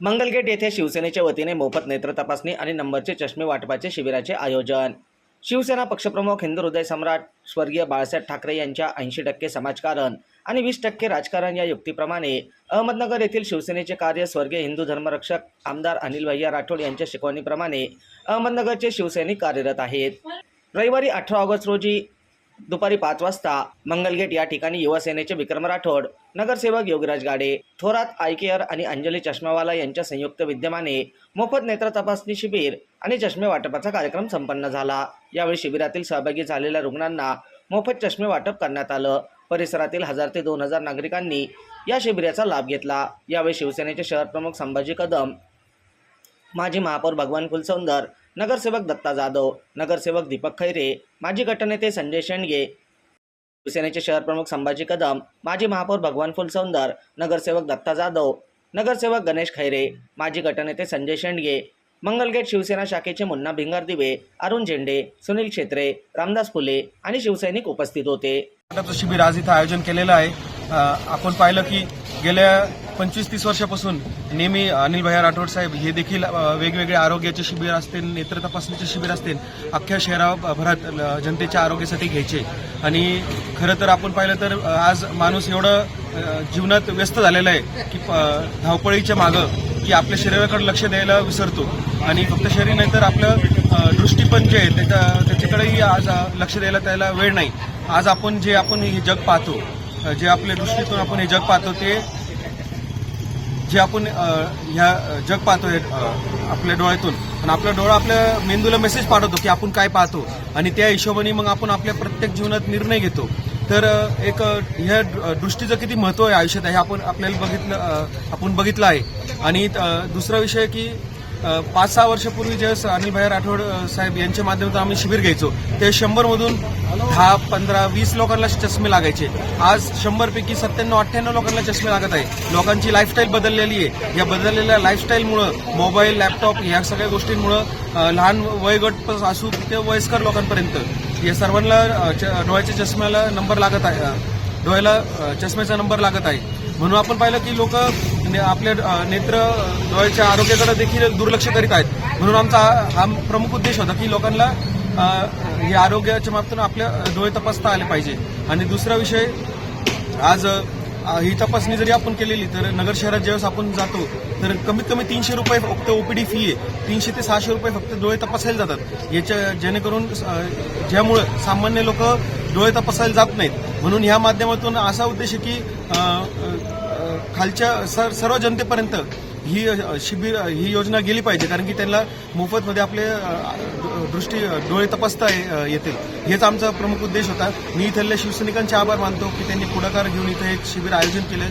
मंगलगेट येथे शिवसेनेच्या वतीने मोफत नेत्र तपासणी आणि नंबरचे चष्मे वाटपाचे शिबिराचे आयोजन. शिवसेना पक्षप्रमुख हिंदू हृदय सम्राट स्वर्गीय बाळासाहेब ठाकरे यांच्या ऐंशी टक्के समाजकारण आणि वीस टक्के राजकारण या युक्तीप्रमाणे अहमदनगर येथील शिवसेनेचे कार्य स्वर्गीय हिंदू धर्मरक्षक आमदार अनिल भैया राठोड यांच्या शिकवणीप्रमाणे अहमदनगरचे शिवसैनिक कार्यरत आहेत. रविवारी अठरा ऑगस्ट रोजी दुपारी पाच वाजता मंगलगेट या ठिकाणी युवासेनेचे विक्रम राठोड नगरसेवक योगराज गाडे थोरात आय केअर आणि अंजली चष्मावाला यांच्या संयुक्त विद्यमाने मोफत नेत्र तपासणी शिबिर आणि चष्मे वाटपाचा कार्यक्रम संपन्न झाला. यावेळी शिबिरातील सहभागी झालेल्या रुग्णांना मोफत चष्मे वाटप करण्यात आलं. परिसरातील हजार ते दोन हजार नागरिकांनी या शिबिराचा लाभ घेतला. यावेळी शिवसेनेचे शहर प्रमुख संभाजी कदम माजी महापौर भगवान फुलसौंदर नगरसेवक दत्ता जाधव नगरसेवक दीपक खैरे माजी गटनेते संजय शेंडगे शिवसेनेचे शहर प्रमुख संभाजी कदम माजी महापौर भगवान फुलसौंदर नगरसेवक दत्ता जाधव नगरसेवक गणेश खैरे माजी गटनेते संजय शेंडगे मंगलगेट शिवसेना शाखेचे मुन्ना भिंगर दिवे अरुण झेंडे सुनील क्षेत्रे रामदास फुले आणि शिवसैनिक उपस्थित होते. शिबिर आज इथं आयोजन केलेलं आहे. आपण पाहिलं की गेल्या पंचवीस तीस वर्षापासून नेहमी अनिल भैया राठोड साहेब हे देखील वेगवेगळे आरोग्याचे शिबिर असतील नेत्र तपासणीचे शिबिर असतील अख्ख्या शहराभरात जनतेच्या आरोग्यासाठी घ्यायचे. आणि खरं तर आपण पाहिलं तर आज माणूस एवढं जीवनात व्यस्त झालेला आहे की धावपळीच्या मागं की आपल्या शरीराकडे लक्ष द्यायला विसरतो. आणि फक्त शरीर नाही तर आपलं दृष्टी पण जे आहे त्याच्या त्याच्याकडेही आज लक्ष द्यायला त्याला वेळ नाही. आज आपण जे आपण हे जग पाहतो जे आपल्या दृष्टीतून आपण हे जग पाहतो ते जे आपण ह्या जग पाहतोय आपल्या डोळ्यातून पण आपला डोळा आपल्या मेंदूला मेसेज पाठवतो की आपण काय पाहतो. आणि त्या हिशोबाने मग आपण आपल्या प्रत्येक जीवनात निर्णय घेतो. तर एक ह्या दृष्टीचं किती महत्त्व आहे आयुष्यात हे आपण आपल्याला बघितलं आपण बघितलं आहे. आणि दुसरा विषय की पाच सहा वर्षापूर्वी ज्यावेळेस अनिल भाई राठोड साहेब यांच्या माध्यमातून आम्ही शिबिर घ्यायचो ते शंभर मधून दहा पंधरा वीस लोकांना चष्मे लागायचे. आज शंभर पैकी सत्त्याण्णव अठ्ठ्याण्णव लोकांना चष्मे लागत आहे. लोकांची लाईफस्टाईल बदललेली आहे. या बदललेल्या लाईफस्टाईलमुळं मोबाईल लॅपटॉप ह्या सगळ्या गोष्टींमुळं लहान वयोगट प- असू ते वयस्कर लोकांपर्यंत या सर्वांना च- डोळ्याच्या चष्म्याला नंबर लागत आहे डोळ्याला चष्म्याचा नंबर लागत आहे. म्हणून आपण पाहिलं की लोक आपल्या नेत्र डोळ्याच्या आरोग्याकडे देखील दुर्लक्ष करीत आहेत. म्हणून आमचा हा- प्रमुख उद्देश होता की लोकांना हे आरोग्याच्या बाबतीत आपल्या डोळे तपासता आले पाहिजे. आणि दुसरा विषय आज ही तपासणी जरी आपण केलेली तर नगर शहरात ज्यावेळेस आपण जातो तर कमीत कमी तीनशे रुपये फक्त ओपीडी फी आहे. तीनशे ते सहाशे रुपये फक्त डोळे तपासायला जातात. याच्या जेणेकरून ज्यामुळं सामान्य लोक डोळे तपासायला जात नाहीत. म्हणून ह्या माध्यमातून असा उद्देश आहे की खालच्या सर सर्व जनतेपर्यंत ही शिबिर ही योजना गेली पाहिजे कारण की त्यांना मोफतमध्ये आपले दृष्टी डोळे तपासता ये- येतील. हेच आमचा प्रमुख उद्देश होता. मी इथल्या शिवसैनिकांचे आभार मानतो की त्यांनी पुढाकार घेऊन इथं एक शिबिर आयोजन केलं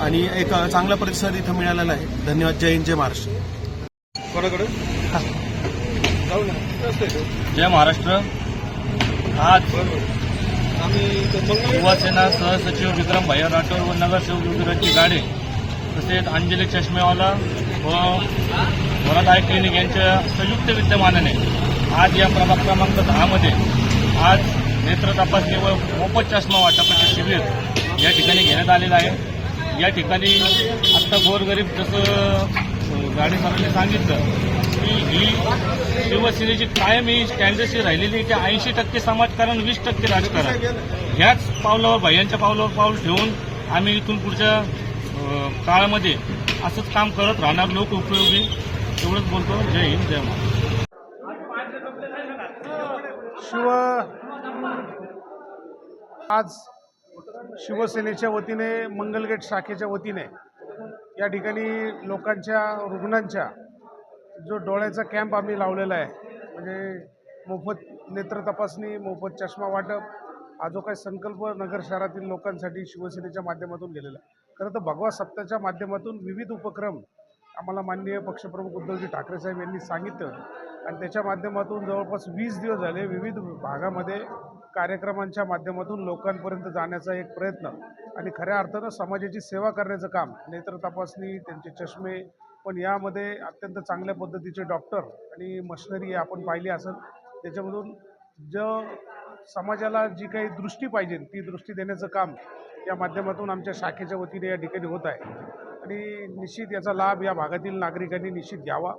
आणि एक चांगला प्रतिसाद इथं मिळालेला आहे. धन्यवाद. जय हिंद जय महाराष्ट्र. कोणाकडे जय महाराष्ट्र. आज युवासेना सहसचिव विक्रम भैया राठोड व नगरसेवक योगीराजची गाडे तसेच अंजली चष्मेवाला व वरात आय क्लिनिक यांच्या संयुक्त विद्यमानाने आज या प्रभाग क्रमांक दहामध्ये आज नेत्र तपासणी व मोफत चष्मा वाटपाचे शिबिर या ठिकाणी घेण्यात आलेलं आहे. या ठिकाणी आत्ता गोरगरीब जसं अ, गाडी सरांनी सांगितलं की ही शिवसेनेची कायम ही स्टँडर्डशी राहिलेली की ऐंशी टक्के समाजकारण वीस टक्के राजकारण. ह्याच पावलावर भाय्यांच्या पावलावर पाऊल ठेवून आम्ही इथून पुढच्या काळामध्ये असंच काम करत राहणार. लोक उपयोगी. एवढंच बोलतो. जय हिंद जय महाराष्ट्र. शिव आज शिवसेनेच्या वतीने मंगलगेट शाखेच्या वतीने या ठिकाणी लोकांच्या रुग्णांच्या जो डोळ्याचा कॅम्प आम्ही लावलेला आहे म्हणजे मोफत नेत्र तपासणी मोफत चष्मा वाटप हा जो काही संकल्प नगर शहरातील लोकांसाठी शिवसेनेच्या माध्यमातून गेलेला आहे. खरं तर भगवा सप्ताच्या माध्यमातून विविध उपक्रम आम्हाला माननीय पक्षप्रमुख उद्धवजी ठाकरे साहेब यांनी सांगितलं. आणि त्याच्या माध्यमातून जवळपास वीस दिवस झाले विविध भागामध्ये कार्यक्रमांच्या माध्यमातून लोकांपर्यंत जाण्याचा एक प्रयत्न. आणि खऱ्या अर्थानं समाजाची सेवा करण्याचं काम नेत्र तपासणी त्यांचे चष्मे पण यामध्ये अत्यंत चांगल्या पद्धतीचे डॉक्टर आणि मशिनरी आपण पाहिली असेल त्याच्यामधून ज समाजाला जी काही दृष्टी पाहिजे ती दृष्टी देण्याचं काम या माध्यमातून आमच्या शाखेच्या वतीने या ठिकाणी होत आहे. आणि निश्चित याचा लाभ या भागातील नागरिकांनी निश्चित घ्यावा.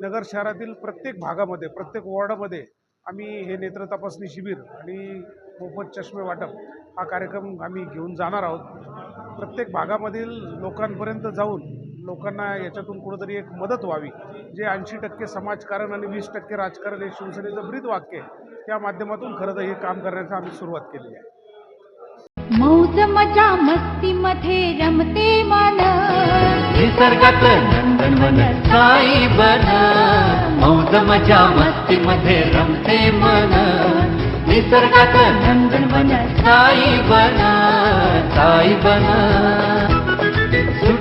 नगर शहरातील प्रत्येक भागामध्ये प्रत्येक वॉर्डामध्ये आम्ही हे नेत्र तपासणी शिबिर आणि मोफत चष्मे वाटप हा कार्यक्रम आम्ही घेऊन जाणार आहोत. प्रत्येक भागामधील लोकांपर्यंत जाऊन लोकांना याच्यातून कुठंतरी एक मदत व्हावी. जे ऐंशी टक्के समाजकारण आणि वीस टक्के राजकारण हे शिवसेनेचं ब्रीद वाक्य आहे त्या माध्यमातून खरं तर हे काम करण्याचं आम्ही सुरुवात केली आहे. मौज मजा मस्ती मध्ये रमते मन निसर्गात नंदनवन साई बन. मौज मजा मस्ती मध्ये रमते मन निसर्गात नंदनवन साई बन. साई बन.